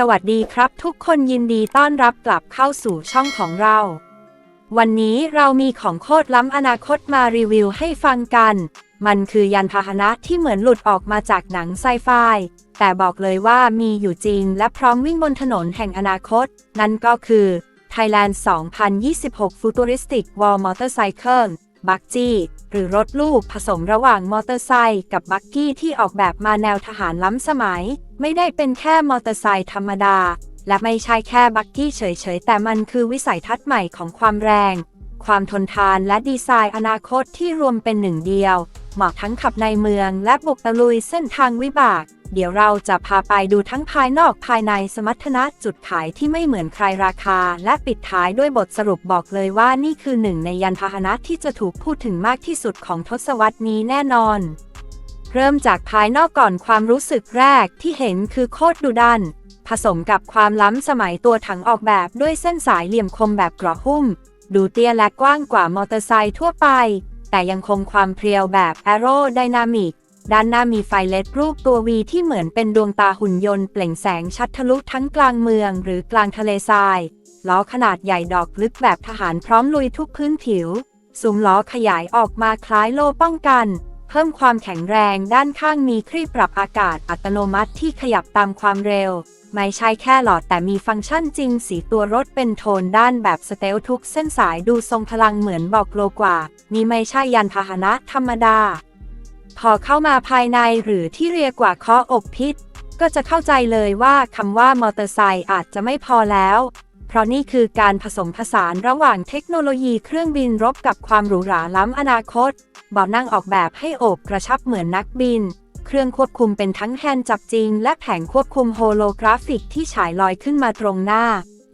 สวัสดีครับทุกคนยินดีต้อนรับกลับเข้าสู่ช่องของเรา วันนี้เรามีของโคตรล้ำอนาคตมารีวิวให้ฟังกัน มันคือยานพาหนะที่เหมือนหลุดออกมาจากหนังไซไฟ แต่บอกเลยว่ามีอยู่จริงและพร้อมวิ่งบนถนนแห่งอนาคต นั่นก็คือ Thailand 2026 Futuristic Wall Motorcycle บักจี้ หรือรถลูกผสมระหว่างมอเตอร์ไซค์กับบักกี้ที่ออกแบบมาแนวทหารล้ำสมัย ไม่ได้เป็นแค่มอเตอร์ไซค์ธรรมดา และไม่ใช่แค่บักกี้เฉยๆ แต่มันคือวิสัยทัศน์ใหม่ของความแรง ความทนทานและดีไซน์อนาคตที่รวมเป็นหนึ่งเดียว เหมาะทั้งขับในเมืองและบุกตะลุยเส้นทางวิบาก เดี๋ยวเราจะพาไปดูทั้งภายนอกภายในสมรรถนะจุดขายที่ไม่เหมือนใครราคา และปิดท้ายด้วยบทสรุปบอกเลยว่านี่คือหนึ่งในยานพาหนะที่จะถูกพูดถึงมากที่สุดของทศวรรษนี้แน่นอน เริ่มจากภายนอกก่อนความรู้สึกแรกที่เห็นคือโคตรดุดัน ผสมกับความล้ำสมัยตัวถังออกแบบด้วยเส้นสายเหลี่ยมคมแบบกระหุ้ม ดูเตี้ยและกว้างกว่ามอเตอร์ไซค์ทั่วไป แต่ยังคงความเพรียวแบบแอโรไดนามิกด้านหน้ามีไฟเลดรูปตัววีที่เหมือนเป็นดวงตาหุ่นยนต์เปล่งแสงชัดทะลุทั้งกลางเมืองหรือกลางทะเลทราย ล้อขนาดใหญ่ดอกลึกแบบทหารพร้อมลุยทุกพื้นผิว ซุ้มล้อขยายออกมาคล้ายโล่ป้องกัน พิ่มความแข็งแรงด้านข้างมีคลี่ปรับอากาศอัตโนมัติที่ขยับตามความเร็ว ไม่ใช่แค่หลอดแต่มีฟังก์ชันจริงสีตัวรถเป็นโทนด้านแบบสเตลทุกเส้นสายดูทรงพลังเหมือนบอกโลกว่า นี่ไม่ใช่ยานพาหนะธรรมดา พอเข้ามาภายในหรือที่เรียกว่าเคาะอกพิษก็จะเข้าใจเลยว่าคำว่ามอเตอร์ไซค์อาจจะไม่พอแล้ว เพราะนี่คือการผสมผสานระหว่างเทคโนโลยีเครื่องบินรบกับความหรูหราล้ำอนาคตเบาะนั่งออกแบบให้โอบกระชับเหมือนนักบิน เครื่องควบคุมเป็นทั้งแฮนด์จับจริง และแผงควบคุมโฮโลกราฟิกที่ฉายลอยขึ้นมาตรงหน้า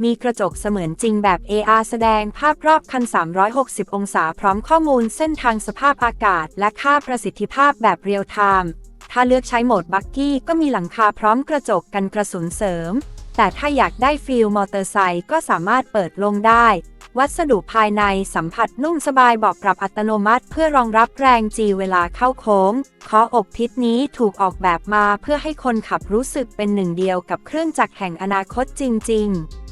มีกระจกเสมือนจริงแบบ AR แสดงภาพรอบคัน 360 องศาพร้อมข้อมูลเส้นทางสภาพอากาศ และค่าประสิทธิภาพแบบเรียลไทม์ถ้าเลือกใช้โหมดบักกี้ก็มีหลังคาพร้อมกระจกกันกระสุนเสริม แต่ถ้าอยากได้ฟีลมอเตอร์ไซค์ก็สามารถเปิดลงได้ วัสดุภายในสัมผัสนุ่มสบายบอกปรับอัตโนมัติเพื่อรองรับแรงจีเวลาเข้าโค้งคาะอกพิษนี้ถูกออกแบบมาเพื่อให้คนขับรู้สึกเป็นหนึ่งเดียวกับเครื่องจักรแห่งอนาคตจริง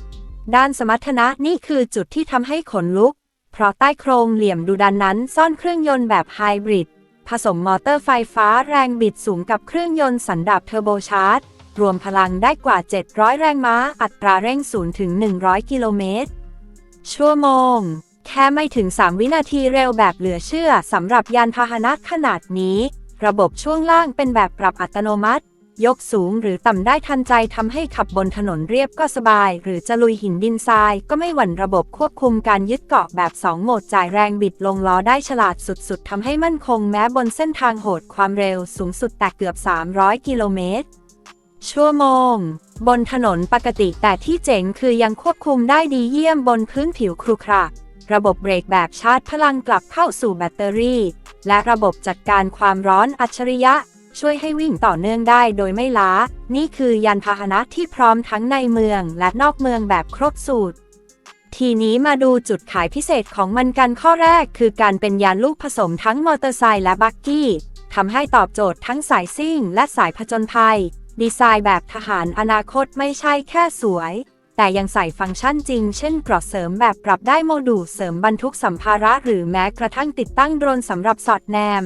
ๆ ด้านสมรรถนะนี่คือจุดที่ทำให้ขนลุก เพราะใต้โครงเหลี่ยมดูดันนั้นซ่อนเครื่องยนต์แบบไฮบริดผสมมอเตอร์ไฟฟ้าแรงบิดสูงกับเครื่องยนต์สันดาปเทอร์โบชาร์จ รวมพลังได้กว่า 700 แรงม้า อัตราเร่ง 0 ถึง 100 กิโลเมตร ชั่วโมง แค่ไม่ถึง 3 วินาทีเร็วแบบเหลือเชื่อสำหรับยานพาหนะขนาดนี้ ระบบช่วงล่างเป็นแบบปรับอัตโนมัติ ยกสูงหรือต่ำได้ทันใจทำให้ขับบนถนนเรียบก็สบาย หรือจะลุยหินดินทราย ก็ไม่หวั่นระบบควบคุมการยึดเกาะแบบ 2 โหมดจ่ายแรงบิดลงล้อได้ฉลาดสุดๆทำให้มั่นคงแม้บนเส้นทางโหดความเร็วสูงสุดแต่เกือบ 300 กิโลเมตร ชั่วโมง บนถนนปกติแต่ที่เจ๋งคือยังควบคุมได้ดีเยี่ยมบนพื้นผิวครุขระระบบเบรกแบบชาร์จพลังกลับเข้าสู่แบตเตอรี่ และระบบจัดการความร้อนอัจฉริยะ ช่วยให้วิ่งต่อเนื่องได้โดยไม่ล้า นี่คือยานพาหนะที่พร้อมทั้งในเมืองและนอกเมืองแบบครบสูตร ทีนี้มาดูจุดขายพิเศษของมันกันข้อแรก คือการเป็นยานลูกผสมทั้งมอเตอร์ไซค์และบักกี้ทำให้ตอบโจทย์ทั้งสายซิ่งและสายผจญภัย ดีไซน์แบบทหารอนาคตไม่ใช่แค่สวย แต่ยังใส่ฟังก์ชันจริง เช่นกรอเสริมแบบปรับได้โมดูลเสริมบรรทุกสัมภาระหรือแม้กระทั่งติดตั้งโดรนสำหรับสอดแนม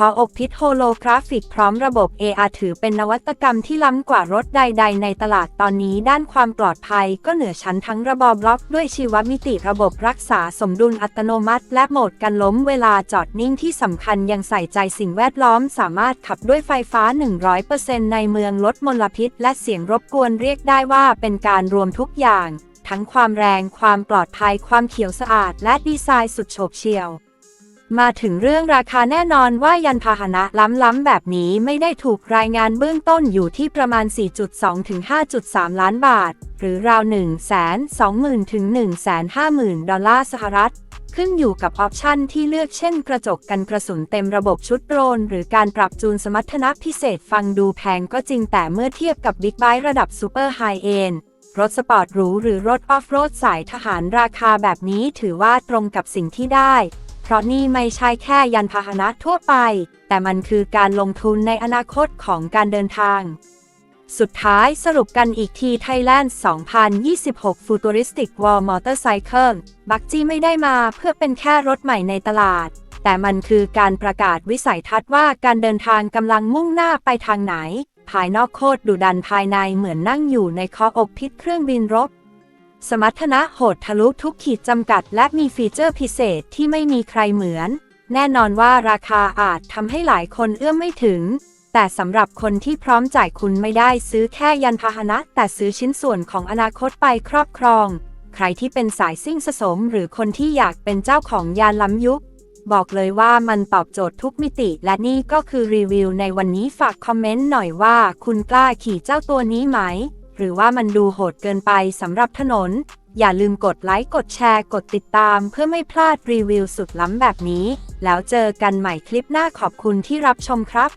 ขออกพิษโฮโลกราฟิกพร้อมระบบ AR ถือเป็นนวัตกรรมที่ล้ำกว่ารถใด ๆ ในตลาดตอนนี้ด้านความปลอดภัยก็เหนือชั้นทั้งระบอบล็อกด้วยชีวมิติระบบรักษาสมดุลอัตโนมัติ และโหมดกันล้มเวลาจอดนิ่งที่สำคัญยังใส่ใจสิ่งแวดล้อม สามารถขับด้วยไฟฟ้า 100%ในเมืองลดมลพิษ และเสียงรบกวนเรียกได้ว่าเป็นการรวมทุกอย่าง ทั้งความแรง ความปลอดภัย ความเขียวสะอาด และดีไซน์สุดโฉบเฉี่ยว มาถึงเรื่องราคาแน่นอนว่ายันพาหนะล้ำๆแบบนี้ไม่ได้ถูกรายงานเบื้องต้นอยู่ที่ประมาณ 4.2 ถึง 5.3 ล้านบาท หรือราว 1 2 0 0 0 0 ถึง 150,000 ดอลลาร์สหรัฐ ขึ้นอยู่กับออปชันที่เลือกเช่นกระจกกันกระสุนเต็มระบบชุดโดรน หรือการปรับจูนสมรรถนะพิเศษฟังดูแพงก็จริงแต่เมื่อเทียบกับบิ๊กไบค์ระดับซูเปอร์ไฮเอนรถสปอร์ตหรูหรือรถออฟโรดสายทหารราคาแบบนี้ถือว่าตรงกับสิ่งที่ได้ เพราะนี่ไม่ใช่แค่ยานพาหนะทั่วไป แต่มันคือการลงทุนในอนาคตของการเดินทาง สุดท้ายสรุปกันอีกที Thailand 2026 Futuristic Wall Motorcycle บักจี้ไม่ได้มาเพื่อเป็นแค่รถใหม่ในตลาด แต่มันคือการประกาศวิสัยทัศน์ว่าการเดินทางกำลังมุ่งหน้าไปทางไหน ภายนอกโคตรดุดันภายในเหมือนนั่งอยู่ในคอกพิษเครื่องบินรบ สมรรถนะโหดทะลุทุกขีดจำกัด และมีฟีเจอร์พิเศษที่ไม่มีใครเหมือน แน่นอนว่าราคาอาจทำให้หลายคนเอื้อมไม่ถึง แต่สำหรับคนที่พร้อมจ่ายคุณไม่ได้ซื้อแค่ยันพาหนะ แต่ซื้อชิ้นส่วนของอนาคตไปครอบครอง ใครที่เป็นสายซิ่งสะสม หรือคนที่อยากเป็นเจ้าของยานล้ำยุค บอกเลยว่ามันตอบโจทย์ทุกมิติ และนี่ก็คือรีวิวในวันนี้ฝากคอมเมนต์หน่อยว่า คุณกล้าขี่เจ้าตัวนี้ไหม หรือว่ามันดูโหดเกินไปสำหรับถนน อย่าลืมกดไลค์ กดแชร์ กดติดตามเพื่อไม่พลาดรีวิวสุดล้ำแบบนี้ แล้วเจอกันใหม่คลิปหน้าขอบคุณที่รับชมครับ